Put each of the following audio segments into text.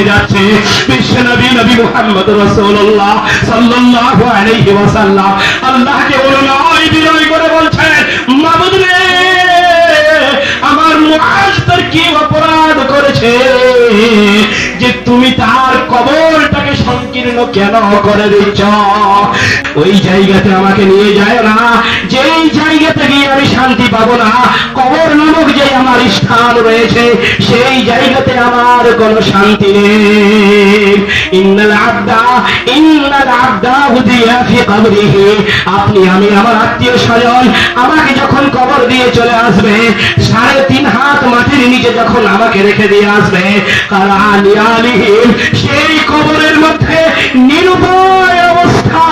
হয়ে যাচ্ছে। বিশ্ব নবী মুহাম্মদ রাসূলুল্লাহ সাল্লাল্লাহু আলাইহি ওয়াসাল্লাম আল্লাহকে অনুনয় বিনয় করে বলছেন, মাবুদ রে, আমার মুআজ তার কি অপরাধ করেছে যে তুমি তার সংকীর্ণ কেন করে দিচ্ছ ওই জায়গাতে আমাকে নিয়ে যায় না। যেই জায়গাতে গিয়ে আমি শান্তি পাবো না, কবর নামক যে আমার স্থান রয়েছে, সেই জায়গাতে আমার কোনো শান্তি নেই। কবরিহি। আপনি, আমি, আমার আত্মীয় স্বজন, আমাকে যখন কবর দিয়ে চলে আসবে, সাড়ে তিন হাত মাটির নিচে যখন আমাকে রেখে দিয়ে আসবে কারানি আলিহীন সেই কবরের মধ্যে নিরুপায় অবস্থা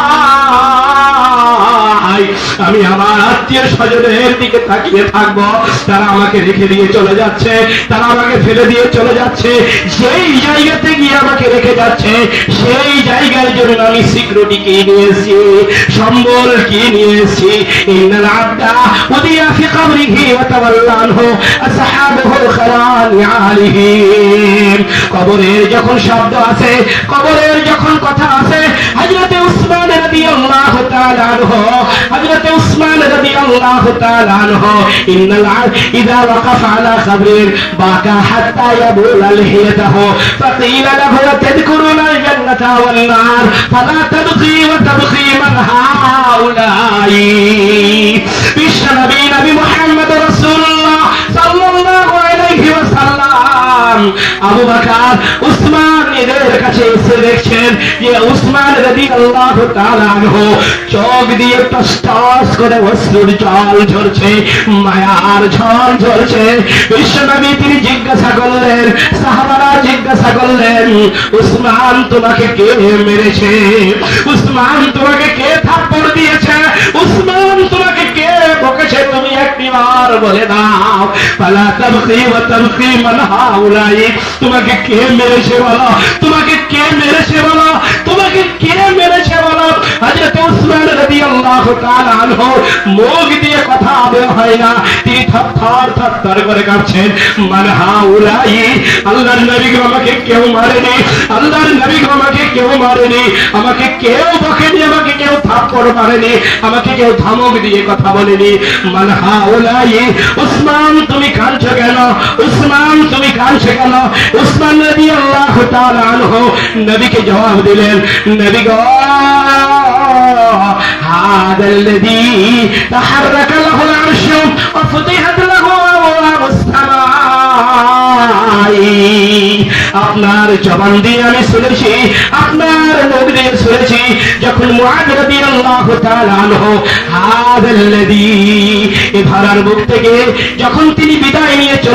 আমি আমার আত্মীয় স্বজনের দিকে তাকিয়ে থাকব। তারা আমাকে রেখে দিয়ে চলে যাচ্ছে। তারা আমাকে ফেলে দিয়ে চলে যাচ্ছে। সেই জায়গাতে গিয়ে আমাকে রেখে যাচ্ছে, সেই জায়গার জন্য আমি সিকিউরিটি কি নিয়ে এসেছি, সম্বল কি নিয়ে এসেছি। ইন্নাল আব্দা উদিয়া ফি কবরিহি ওয়া তাওয়াল্লাহু আসহাবুহু খারান আলিহিম কবরের যখন শব্দ আছে কবরের যখন কথা আছে হযরতে উসমান রাদিয়াল্লাহু তাআলা আনহু হযরতে উসমান রাদিয়াল্লাহু তাআলা আনহু ইন্নাল আব ইযা ওয়াকাফা আলা কবরির বাকা হাত্তা ইয়াবুল লিহিয়াতাহু ফাকিলা লাহু তাদকুরুনা আল-জান্নাতা ওয়ান নার ফালা তাবগি ওয়া তাবগি মান হাউলাই বিশ্বনবী নবী মুহাম্মদ আবু বকর, উসমান এদের কাছে এসে দেখছেন যে উসমান রাদিয়াল্লাহু তাআলা আনহু চোখ দিয়ে টস টস করে অশ্রুর জল ঝরছে, মায়ার ঝড় ঝরছে। বিশ্বনবী তিনি জিজ্ঞাসা করলেন, সাহাবারা জিজ্ঞাসা করলেন, উসমান তোমাকে কে মেরেছে? উসমান তোমাকে কে থাপ্পড় দিয়েছে? উসমান তোমাকে কে বকেছে? তুমি একটিবার বলে দাও পালা তবকি ওয়া তবকি মান হাউলাই তোমাকে কে মেরেছে বলো তোমাকে কে মেরেছে বলো তোমাকে কে মেরেছে বলো হযরত উসমান উসমান তুমি কাঁদছো কেন? উসমান তুমি কাঁদছো কেন? উসমান রাদিয়াল্লাহু জবাব দিলেন নবী هذا الذي تحرك له العرش وفتحت له أبواب السماء আপনার জবান দিয়ে আমি শুনেছি আপনার মুখ দিয়ে শুনেছি যখন মুআদ রাদিয়াল্লাহু তাআলা আনহু হাদাল্লাযী এ ধরার মুখ থেকে যখন তিনি বিদায় নিয়ে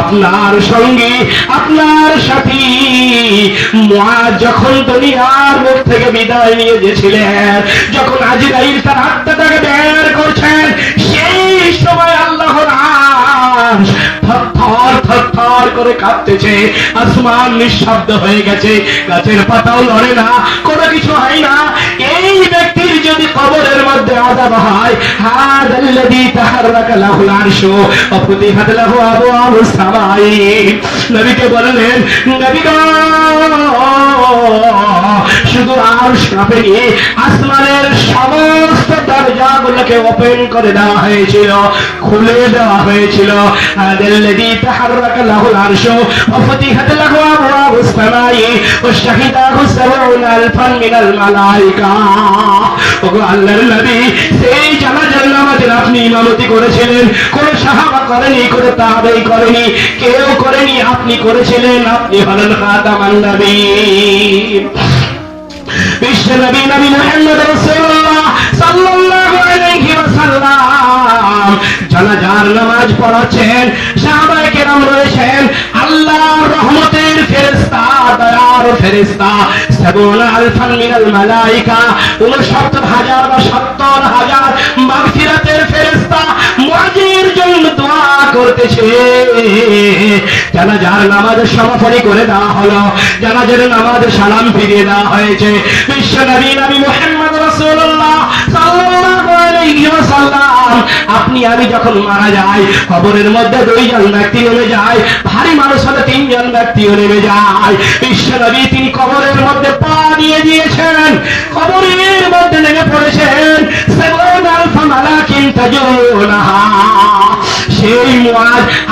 আপনার সঙ্গী, আপনার সাথী। মুআজ যখন দুনিয়ার মুখ থেকে বিদায় নিয়ে গেছিলেন, যখন আজরাইল তার আত্মাটাকে বের করছেন, সেই সময় আল্লাহর আরশ থর থর করে কাঁপতেছে, আসমান নিঃশব্দ হয়ে গেছে, গাছের পাতাও লড়ে না, কোনো কিছু হয় না। এই ব্যক্তির যদি কবরের মধ্যে আজাব হয়। হাদাল্লাযী তাহাররাকা লাহুল আরশু ওয়া ফুতিহাত লাহু আবওয়াবুস সামাই। নবীকে বললেন, নবী শুধু আরশ কাঁপেনি আসমানের সমস্ত দরজাগুলোকে ওপেন করে দেওয়া হয়েছিল, খুলে দেওয়া হয়েছিল। হাদাল্লাযী তাহাররাকা লাহুল আরশু ওয়া ফুতিহাত লাহু আবওয়াবুস সামাই। ওয়া শাহিদাহু সাবউনা আলফান মিনাল মালাইকা। জানাজার আপনি ইমামতি কোন সাহাবা করেনি করেনি, কেউ করেনি, আপনি করেছিলেন। আপনি হলেন বিশ্ব জানাজার নামাজ পড়াচ্ছেন, সাহাবায়ে কেরাম রয়েছেন আল্লাহর রহমতের ফেরেশতা, দয়ার ফেরেশতা সাবুনা আলফান মিনাল মালাইকা 69 হাজার বা 70 হাজার মাগফিরাতের ফেরেশতা মুআজির জন্য দোয়া করতেছে। জানাজার করে দেওয়া হলো। জানাজার সালাম ফিরিয়ে দেওয়া হয়েছে। বিশ্ব নবী নবী মোহাম্মদ রাসূলুল্লাহ আপনি, আমি যখন মারা যাই, কবরের মধ্যে দুইজন ব্যক্তি নেমে যায়, ভারী মানুষ হলে তিনজন ব্যক্তিও নেমে যায়। বিশ্ব নবী তিনি কবরের মধ্যে পা দিয়ে দিয়েছেন। কবরের মধ্যে নেমে পড়েছেন। সেই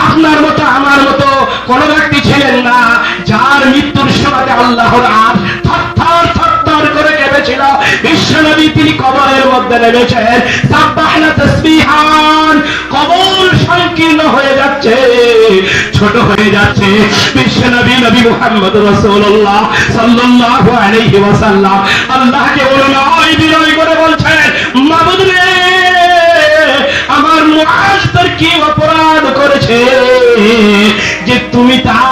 আপনার মতো, আমার মতো কোন ব্যক্তি ছিলেন না, যার মৃত্যুর সময় আল্লাহর আর কেঁপেছিল বিশ্বনবী তিনি কবরের মধ্যে নেমেছেন। সাব্বাহনা তাসবিহান। কবর সংকীর্ণ হয়ে যাচ্ছে, ছোট হয়ে যাচ্ছে। নবী মুহাম্মদ রাসূলুল্লাহ সাল্লাল্লাহু আলাইহি ওয়াসাল্লাম। আল্লাহকে করে বলছেন, মাবুদ আমার মুআজ তোর কি অপরাধ করেছে যে তুমি তার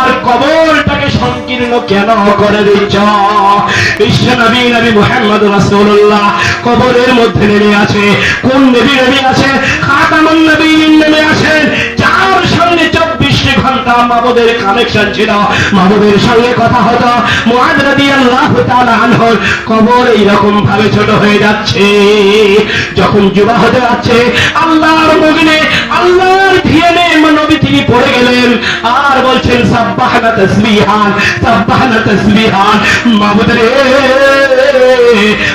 কেন করে দিচ্ছ নবী নবী কবরের মধ্যে নেমে আছে কোন নবী নবী আছে খাতামুন নবী নেমে আছেন যার সঙ্গে চব্বিশটি ঘণ্টা মাবুদের কানেকশন ছিল। মাবুদের সঙ্গে কথা হতো। কবর এইরকম ভাবে ছোট হয়ে যাচ্ছে। যখন যুবা হতে যাচ্ছে, আল্লাহর মুগনে আল্লাহর ধিয়ানে নবী তিনি পড়ে গেলেন। আর বলছেন, সাব্বাহানা তাসবিহান সাব্বাহানা তাসবিহান। মাবুদ রে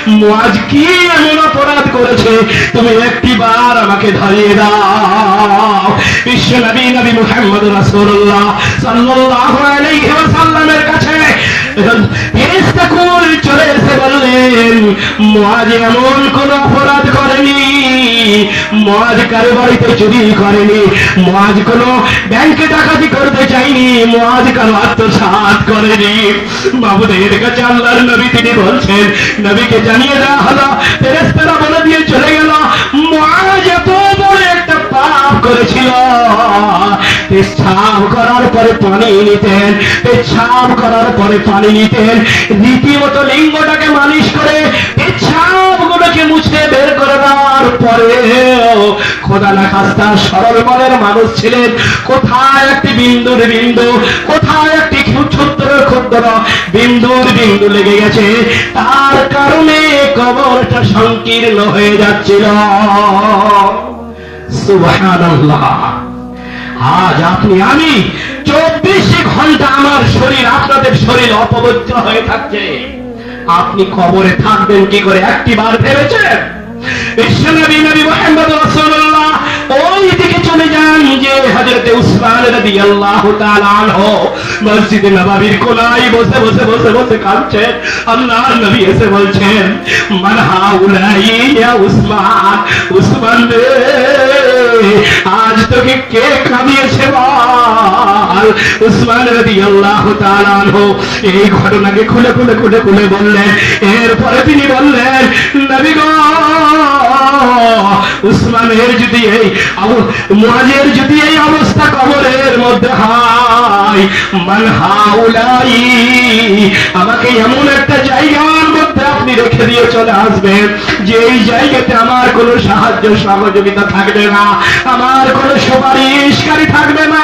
মুআজ কি এমন অপরাধ করেছে? তুমি একটিবার আমাকে ধরিয়ে দাও। বিশ্ব নবী নবী মুহাম্মদ রাসূলুল্লাহ কাছে চলে এসে বললেন, মুআজ এমন কোন অপরাধ করেনি। মুআজ কারও বাড়িতে চুরি করেনি। মুআজ কোন ব্যাংকে ডাকাতি করতে চাইনি মুআজ কারও আত্মসাৎ করেনি। মাবুদের কাছে আল্লাহর নবী তিনি বলছেন, নবীকে জানিয়ে দেওয়া হলো, ফেরেশতারা বলে দিয়ে চলে গেল, মুআজ এত বড় একটা পাপ করেছিল। পেশাব করার পরে পানি নিতেন পেশাব করার পরে পানি নিতেন। রীতিমতো লিঙ্গটাকে মালিশ করে পেশাব গুলোকে মুছে বের করে দেওয়ার পরে খোদা না খাস্তা সরল মনের মানুষ ছিলেন। কোথায় একটি বিন্দুর বিন্দু, কোথায় একটি ক্ষুদ্র ক্ষুদ্র বিন্দুর বিন্দু লেগে গেছে? তার কারণে কবরটা সংকীর্ণ হয়ে যাচ্ছিল। সুবহানাল্লাহ। আজ আপনি, আমি চব্বিশ ঘণ্টা আমার শরীর, আপনাদের শরীর অপবিত্র হয়ে থাকছে। আপনি খবরে থাকবেন কি করে? একটি বার ভেবেছেন? নবী রাসূলুল্লাহ আজ তোকে কে কামিয়েছে উসমান রাদিয়াল্লাহু তাআলা আনহু এই ঘটনাকে খুলে খুলে খুলে খুলে বললেন। এরপরে তিনি বললেন উসমানের যদি এই মাঝের যদি এই অবস্থা কবরের মধ্যে হয়, মান হাউলাই, আমাকে এমন একটা জায়গার মধ্যে আপনি রেখে দিয়ে চলে আসবেন, যে এই জায়গাতে আমার কোনো সাহায্য সহযোগিতা থাকবে না, আমার কোনো সুপারিশকারী থাকবে না